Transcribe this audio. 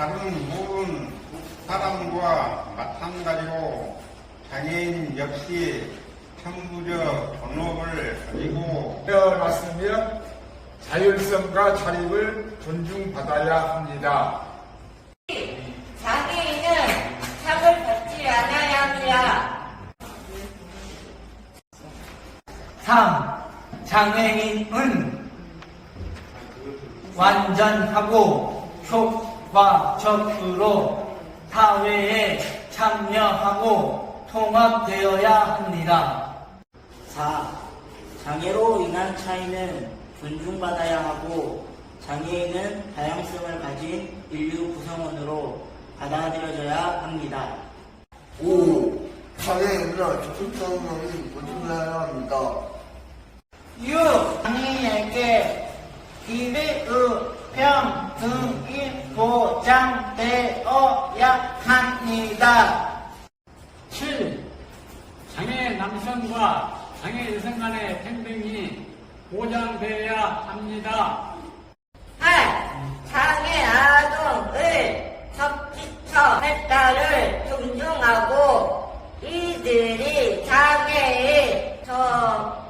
다른 모든 사람과 마찬가지로 장애인 역시 천부적 본업을 가지고 태어났으면 자율성과 자립을 존중받아야 합니다. 장애인은 탑을 받지 않아야 합니다. 3. 장애인은 완전하고 효과 적으로 사회에 참여하고 통합되어야 합니다. 4. 장애로 인한 차이는 존중받아야 하고 장애인은 다양성을 가진 인류 구성원으로 받아들여져야 합니다. 5. 장애인은 적극적으로 보존해야 합니다. 6. 장애인에게 기회의 평등이 보장되어야 합니다. 7. 장애 남성과 장애 여성 간의 평등이 보장되어야 합니다. 8. 장애 아동의 적지처 발달을 존중하고 이들이 장애의 적